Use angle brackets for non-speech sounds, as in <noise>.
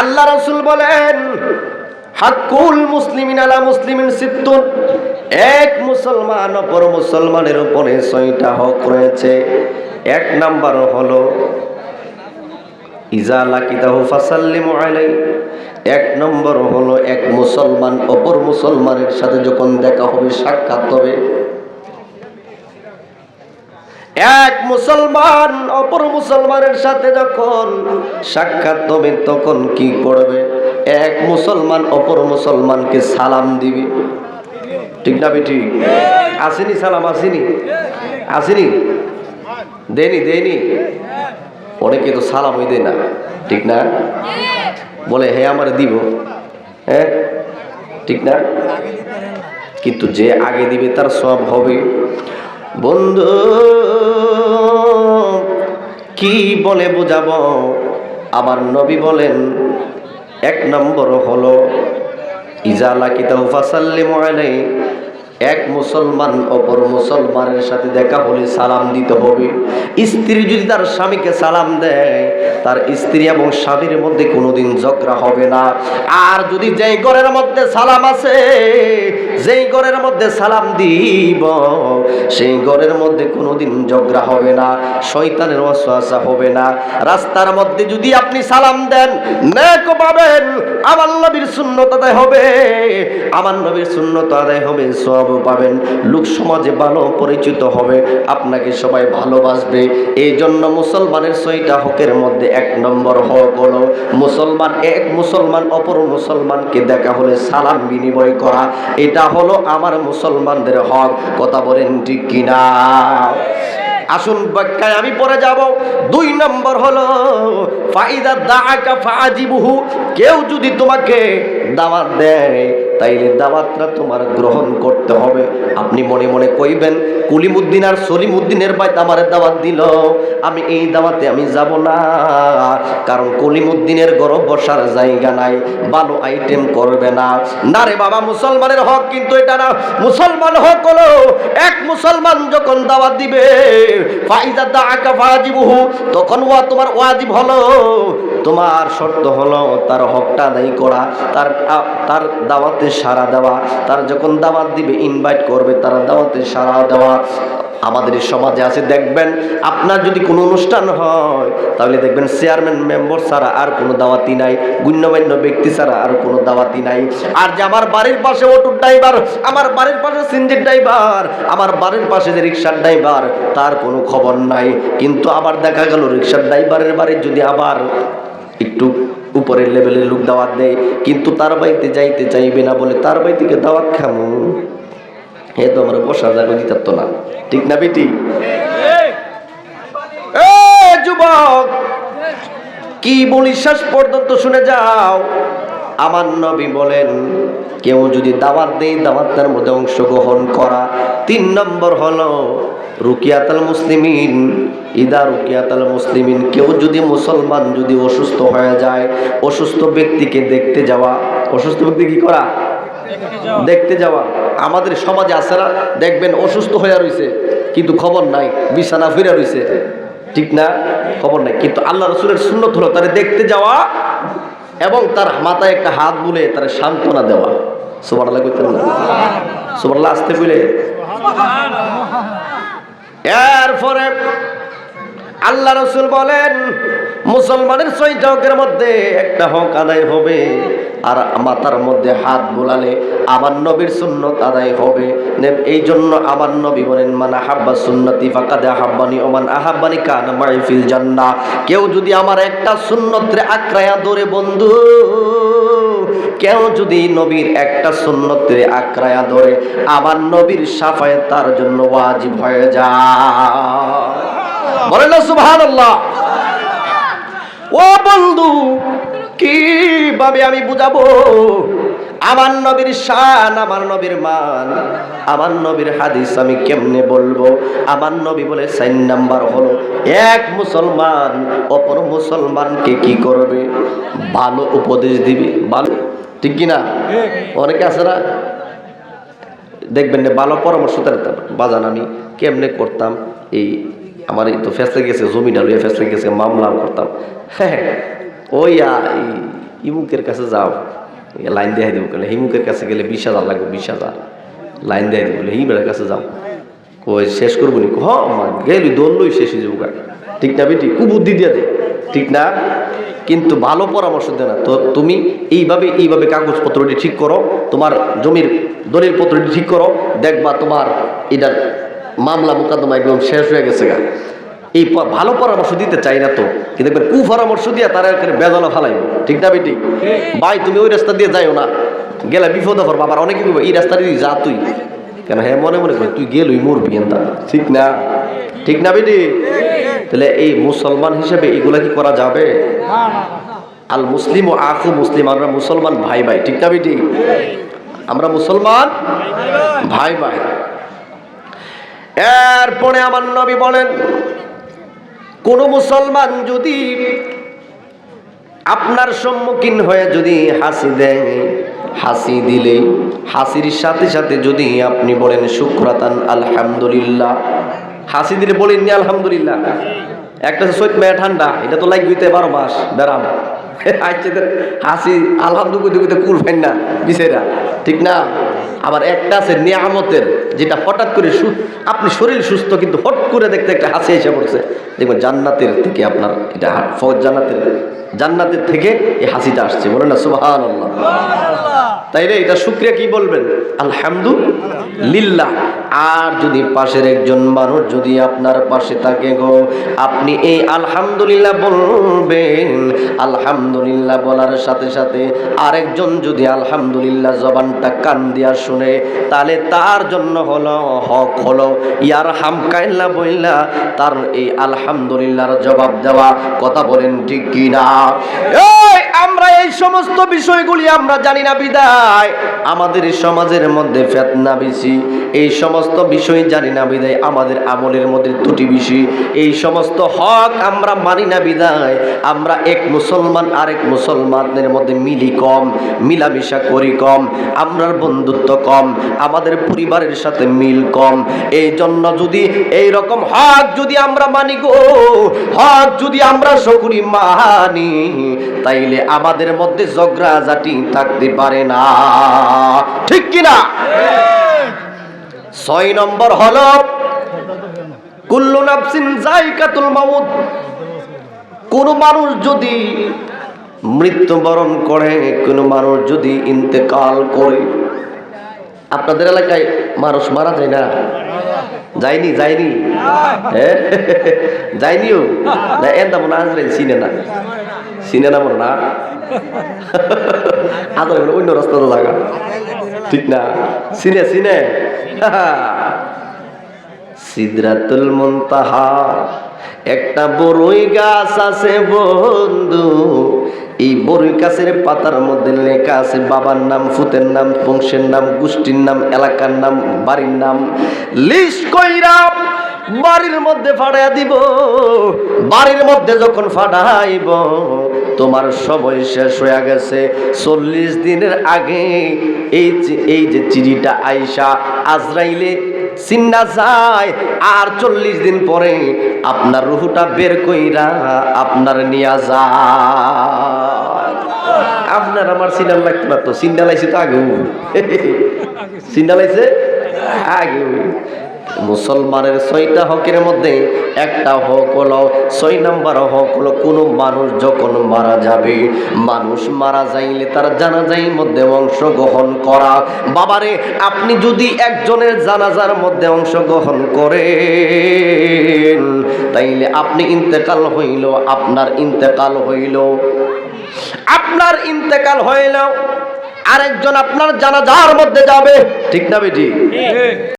আল্লাহ রসুল বলেন, হাক্কুল মুসলিমিন আলা মুসলিমিন সিত্তুন। এক মুসলমান অপর মুসলমানের উপরে ছয়টা হক রয়েছে। এক নাম্বার হলো, ইজা লাকিতাহু ফাসাল্লিমু আলাই এক নম্বর হলো, এক মুসলমান অপর মুসলমানের সাথে যখন দেখা হবে, সাক্ষাৎ হবে এক মুসলমান অপর মুসলমানের সাথে যখন সাক্ষাৎ হবে, তখন কি করবে? এক মুসলমান অপর মুসলমানকে সালাম দিবে। ঠিক না বেটি? আসেনি সালাম, আসেনি। আসেনি? দেনি দেনি অনেকে তো সালামই দেয় না। ঠিক না? বলে, হে, আমার দিব। হ্যাঁ? ঠিক না? কিন্তু যে আগে দিবে, তার সব হবে। বন্ধু কি বলে বোঝাব? আমার নবী বলেন এক নম্বর হলো ইজালা কিতাব ফাসাল্লিমু আলাইহি এক মুসলমান অপর মুসলমানের সাথে দেখা হলে সালাম দিতে হবে। স্ত্রী যদি তার স্বামীকে সালাম দেয়, তার স্ত্রী এবং স্বামীর মধ্যে কোনোদিন ঝগড়া হবে না। আর যদি যেই ঘরের মধ্যে সালাম আছে, যেই ঘরের মধ্যে সালাম দিব, সেই ঘরের মধ্যে কোনোদিন ঝগড়া হবে না, শয়তানের অশ্বাসা হবে না। রাস্তার মধ্যে যদি আপনি সালাম দেন পাবেন, আমার নবীর শূন্যত হবে, আমার নবীর শূন্যত হবে সব পাবেন। লোক সমাজে ভালো পরিচিত হবে। আপনাকে সবাই ভালোবাসবে। এই জন্য মুসলমানের ছয়টা হকের মধ্যে এক নম্বর হক হলো মুসলমান, এক মুসলমান অপর মুসলমানকে দেখা হলে সালাম বিনিময় করা। এটা হলো আমার মুসলমানদের হক। কথা বলেন ঠিক কিনা? আসুন ব্যাখ্যায় আমি পরে যাব। দুই নম্বর হলো, ফাইদা দাআকা ফাজিবুহু কেউ যদি তোমাকে দাওয়াত দেয় তাইলে দাওয়াতটা তোমার গ্রহণ করতে হবে। আপনি মনে মনে কইবেন, কুলিমুদ্দিন আর সলিমুদ্দিনের বাইত আমার দাওয়াত দিল। আমি এই দাওয়াতে আমি যাব না, কারণ কলিমুদ্দিনের গরব বসার জায়গা নাই, ভালো আইটেম করবে না। না রে বাবা, মুসলমানের হক কিন্তু এটা না। মুসলমান হক হলো, এক মুসলমান যখন দাওয়াত দিবে ফাইদা দাআকা ফাজিবুহু, তখন ওয়া তোমার ওয়াজিব হলো। তোমার শর্ত হলো, তার হকটা আদায় করা, তার তার দাওয়াতে সাড়া দেওয়া, তার যখন দাওয়াত দিবে ইনভাইট করবে, তার দাওয়াতে সাড়া দেওয়া আমাদের সমাজে আছে। দেখবেন আপনার যদি কোনো অনুষ্ঠান হয়, তাহলে দেখবেন চেয়ারম্যান মেম্বার ছাড়া আর কোনো দাওয়াতি নাই, গণ্যমান্য ব্যক্তি ছাড়া আর কোনো দাওয়াতি নাই। আর যে আমার বাড়ির পাশে অটোর ড্রাইভার আমার বাড়ির পাশে সিঞ্জির ড্রাইভার আমার বাড়ির পাশে যে রিক্সার ড্রাইভার তার কোনো খবর নাই। কিন্তু আবার দেখা গেল রিক্সার ড্রাইভারের বাড়ির যদি আবার একটু উপরের লেভেলের লোক দাওয়াত দেয়, কিন্তু তার বাড়িতে যাইতে চাইবে না বলে তার বাড়ি থেকে দাওয়াত খামু। হে তো আমার বসার জায়গা দিতে পারতো না। ঠিক না বেটি? যুবক, কি বলি শেষ পর্যন্ত শুনে যাও। আমার নবী বলেন, কেউ যদি দাওয়াত দেয়, দাওয়াতের মধ্যে অংশগ্রহণ করা তিন নম্বর হলো রুকিয়াতাল মুসলিমিন, ইদা রুকিয়াতাল মুসলিমিন, কেউ যদি মুসলমান যদি অসুস্থ হয়ে যায়, অসুস্থ ব্যক্তিকে দেখতে যাওয়া, অসুস্থ ব্যক্তি কি করা? দেখতে যাওয়া। আমাদের সমাজে আছে না, দেখবেন অসুস্থ হয়ে রইছে, কিন্তু খবর নাই, বিছানা ফিরে রইছে। ঠিক না? খবর নাই। কিন্তু আল্লাহ রসুলের সুন্নত হলো তারা দেখতে যাওয়া এবং তার মাথায় একটা হাত বুলে তার সান্ত্বনা দেওয়া। করতে সুবার আল্লাহ আসতে বুলে। এরপরে আল্লাহ রসুল বলেন মুসলমানের ছয়টা হকের মধ্যে একটা হক আদায় হবে। আর মাথার মধ্যে হাত বোলালে আমার নবীর সুন্নত আদায় হবে। এই জন্য আমার নবী বলেন, মান আহাব্বা সুন্নতি ফাকাদে আহাব্বানি ওমান আহাব্বানি কান মাইফিল জান্নাহ কেউ যদি আমার একটা সুন্নতরে আক্রায়া ধরে, বন্ধু, কেউ যদি নবীর একটা সুন্নতরে আক্রায়া ধরে, আমার নবীর সাফায় তার জন্য ওয়াজিব হয়ে যায়। বলেন সুবহানাল্লাহ। ও বন্ধু কীভাবে আমি বুঝাবো? আমার নবীর শান, আমার নবীর মান, আমার নবীর হাদিস আমি কেমনে বলব? আমার নবী বলে সাইন নাম্বার হলো, এক মুসলমান অপর মুসলমানকে কি করবে? ভালো উপদেশ দিবে। ভালো? ঠিক কি না অনেকে আছে না? দেখবেন না ভালো পরামর্শ তারা বাজান আমি কেমনে করতাম? এই আমার এই তো ফেসলে গেছে, জমিটা লইয়া ফেসলে গেছে মামলা করতাম। হ্যাঁ। ওই ইমুকের কাছে যাও। লাইন দেখাই দেবো কেন? হিমুকের কাছে গেলে বিশ হাজার লাগবে, বিশ হাজার। লাইন দেখাই দেবো হিমের কাছে যাও। কই, শেষ করব নি? হ গেলি দৌড়লই শেষ হয়ে যাব। ঠিক না বেটি? কু বুদ্ধি দিয়ে দে। ঠিক না? কিন্তু ভালো পরামর্শ দে না। তো তুমি এইভাবে এইভাবে কাগজপত্রটি ঠিক করো। তোমার জমির দলিল পত্রটি ঠিক করো। দেখবা তোমার এটার মামলা মোকদ্দমা একদম শেষ হয়ে গেছে গা। এই ভালো পরামর্শ দিতে চাই না তো। কিন্তু একবার কু পরামর্শ দিয়ে তারা একেবারে বেদনা ফালাইব। ঠিক না বেটি? ভাই, তুমি ওই রাস্তা দিয়ে যাইও না। গেলে বিপদ হর বাবার অনেকে এই রাস্তা দিয়ে যা তুই। কেন? হ্যাঁ মনে মনে তুই গেলই মরবি এনতা। ঠিক না? ঠিক না বেটি? তাহলে এই মুসলমান হিসেবে এগুলা কি করা যাবে? আল মুসলিম ও আখু মুসলিম। আমরা মুসলমান ভাই ভাই। ঠিক না বেটি? আমরা মুসলমান ভাই ভাই। এরপরে আমার নবী বলেন কোন মুসলমান যদি আপনার সম্মুখীন হয়ে যদি হাসি দেয়, হাসি দিলে, হাসির সাথে সাথে যদি আপনি বলেন, শুক্রাতান, আলহামদুলিল্লাহ। হাসি দিলে বলেননি আলহামদুলিল্লাহ। একটা সৈত মেয়ে ঠান্ডা, এটা তো লাগবে বারো মাস, বেড়াম। <laughs> আচ্ছা হাসি, আলহামদুলিল্লাহ, কুল ফেন না বিছেরা। ঠিক না? আবার একটা আছে নিয়ামতের যেটা হঠাৎ করে আপনি শরীর সুস্থ কিন্তু হট করে দেখতে একটা হাসি এসে পড়ছে। দেখবেন জান্নাতের থেকে আপনার এটা ফজ ফৌজ জান্নাতের জান্নাতের থেকে এই হাসিটা আসছে। বলেন না সুবাহান আল্লাহ তাই রে এটা শুক্রিয়া কি বলবেন? আলহামদুলিল্লাহ। আর যদি পাশের একজন মানুষ যদি আপনার পাশে থাকে গো, আপনি এই আলহামদুলিল্লাহ বলবেন। আলহামদুলিল্লাহ বলার সাথে সাথে আরেকজন যদি আলহামদুলিল্লাহ জবানটা কান দিয়া শুনে, তাহলে তার জন্য হলো হক হলো ইয়ার হামকাইল্লা বইলা তার এই আলহামদুলিল্লাহর জবাব দেওয়া কথা বলেন ঠিক কি না আমরা এই সমস্ত বিষয়গুলি আমরা জানি না বিদায়। আমাদের সমাজের মধ্যে ফেতনা বেশি, এই সমস্ত বিষয় জানি না বিদায়, আমাদের আমলের মধ্যে ত্রুটি বেশি এই সমস্ত হক আমরা মানি না বিদায়, আমরা এক মুসলমান আরেক মুসলমানদের মধ্যে মিলি কম, মিলামিশা করি কম, আমরার বন্ধুত্ব কম, আমাদের পরিবারের সাথে মিল কম। এই জন্য যদি এই রকম হক যদি আমরা মানি গো, হক যদি আমরা সকরি মানি, তাইলে আমাদের মধ্যে ঝগড়া জাটি থাকতে পারে না। ঠিক কিনা? ছয় নম্বর হলো, কুল্লু নাফসিন জাইকাতুল মাউত। কোন মানুষ যদি মৃত্যুবরণ করে, কোন মানুষ যদি ইন্তেকাল করে, আপনাদের এলাকায় মানুষ মারা যায় না? যায়নি যায়নি? হ্যাঁ? যায়নিও? না আজরাইল, চিনে না। চিনে না মনে না? আজরাইল অন্য রাস্তাতে লাগা ঠিক না? চিনে চিনে <laughs> সিদরাতুল মুনতাহা। একটা বড়ই গাছ আছে বন্ধু। এই বড়ই গাছের পাতার মধ্যে লেখা আছে, বাবার নাম ফুতের নাম, বংশের নাম, গোষ্ঠীর নাম, এলাকার নাম, বাড়ির নাম। লিস্ট কইরা বাড়ির মধ্যে ফাড়াইয়া দিব। বাড়ির মধ্যে যখন ফাটাইব তোমার সময় শেষ হয়ে গেছে। চল্লিশ দিনের আগে এই যে- এই যে চিঠিটা আইসা আজরাইলে চিন্না যায় আর চল্লিশ দিন পরে আপনার রুহুটা বের কইরা আপনার নিয়া যায়। আপনার আমার সিনাল লাগতো না তো সিন্ডা লাইছে তো আগে <laughs> সিন্ডা লাইছে আগে মুসলমানের ছয়টা হকের মধ্যে একটা হক হলো ছয় নাম্বার হক হলো কোনো মানুষ যখন মারা যাবে, মানুষ মারা যাইলে তার জানাজাইর মধ্যে অংশগ্রহণ করা। বাবারে, আপনি যদি একজনের জানাজার মধ্যে অংশগ্রহণ করেন, তাইলে আপনি ইন্তেকাল হইল, আপনার ইন্তেকাল হইল। আপনার ইন্তেকাল হইল, আরেকজন আপনার জানাজার মধ্যে যাবে। ঠিক না বেটি?